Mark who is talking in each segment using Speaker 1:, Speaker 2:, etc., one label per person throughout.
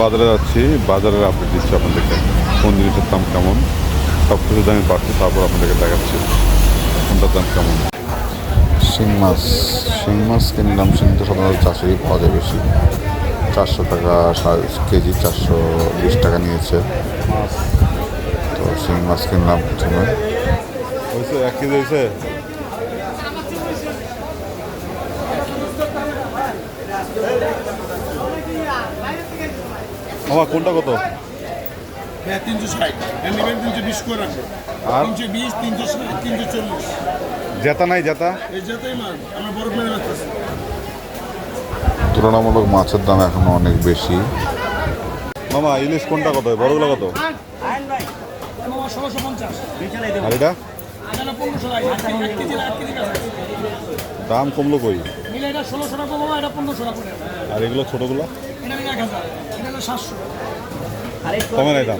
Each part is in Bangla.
Speaker 1: বাজারে যাচ্ছি বাজারের আপডেট দিচ্ছি আপনাদেরকে। কোন জিনিসের দাম কেমন? সব কিছু দামই পাচ্ছি তারপর আপনাদেরকে দেখাচ্ছি। কোনটার দাম কেমন? শিং মাছ। শিং মাছ কিনলাম শিং তো সাধারণত চাষেরই পাওয়া যায় বেশি। চারশো টাকা কেজি চারশো বিশ টাকা নিয়েছে। তো শিং মাছ কিনলাম প্রথমে এক কেজি আমার কোনটা কত?
Speaker 2: হ্যাঁ তিনশো ষাট। নেবেন তিনশো বিশ করে রাখব।
Speaker 1: আর?
Speaker 2: তিনশো বিশ তিনশো ষাট তিনশো চল্লিশ।
Speaker 1: জেতা নাই জেতা?
Speaker 2: এই মাল আমার
Speaker 1: তুলনামূলক মাছের দাম এখনও অনেক বেশি। মামা ইলিশ কোনটা কত? বড়গুলো কত? আর এটা? দাম কমলো কই?
Speaker 2: বাবা
Speaker 1: আর এগুলো ছোটগুলো? কমে নাই দাম?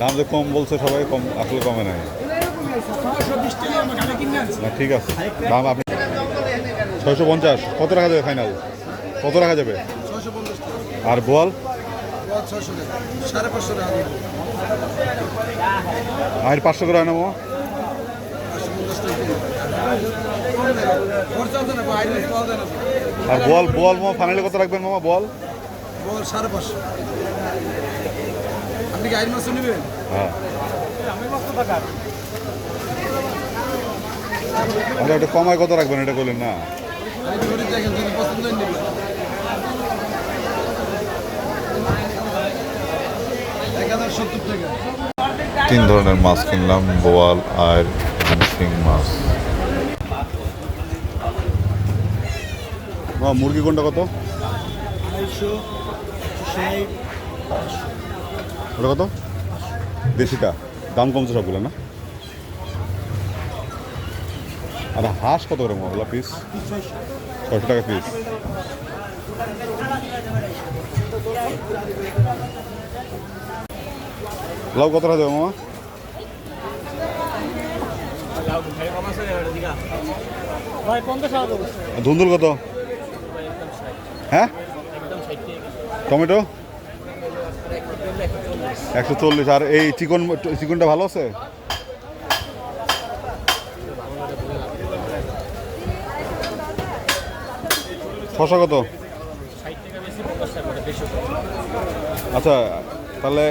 Speaker 1: দাম যে কম বলছে সবাই কম আসলে কমে নাই।
Speaker 2: টাকা
Speaker 1: না ঠিক আছে। দাম আপনি ছয়শো পঞ্চাশ। কত রাখা যাবে ফাইনাল কত রাখা যাবে?
Speaker 2: টাকা।
Speaker 1: আর
Speaker 2: টাকা। টাকা দিব।
Speaker 1: আর পাঁচশো করে নেব
Speaker 2: টাকা
Speaker 1: আর বল বল মামা ফাইনালে কত রাখবেন মামা? বল
Speaker 2: বল সাড়ে পাঁচশো। আপনি কি আইন মাছ নেবেন?
Speaker 1: হ্যাঁ। আরে ওটা কমায় কত রাখবেন এটা বললেন না? তিন ধরনের মাছ কিনলাম বোয়াল আর শিং মাছ। মুরগি কোনটা কত?
Speaker 2: ষাট
Speaker 1: ওটা কত? দেশিটা। দাম কমছে সবগুলো না? আর হাঁস কত করে ওগুলো পিস ছয়শো টাকা পিস লাউ কত টাকা দেবে মামা?
Speaker 2: ভাই পঞ্চাশ টাকা দেবো।
Speaker 1: আর ধুন্দুল কত? হ্যাঁ? টমেটো? একশো চল্লিশ আর এই চিকন চিকনটা ভালো আছে? শশা কত? আচ্ছা তাহলে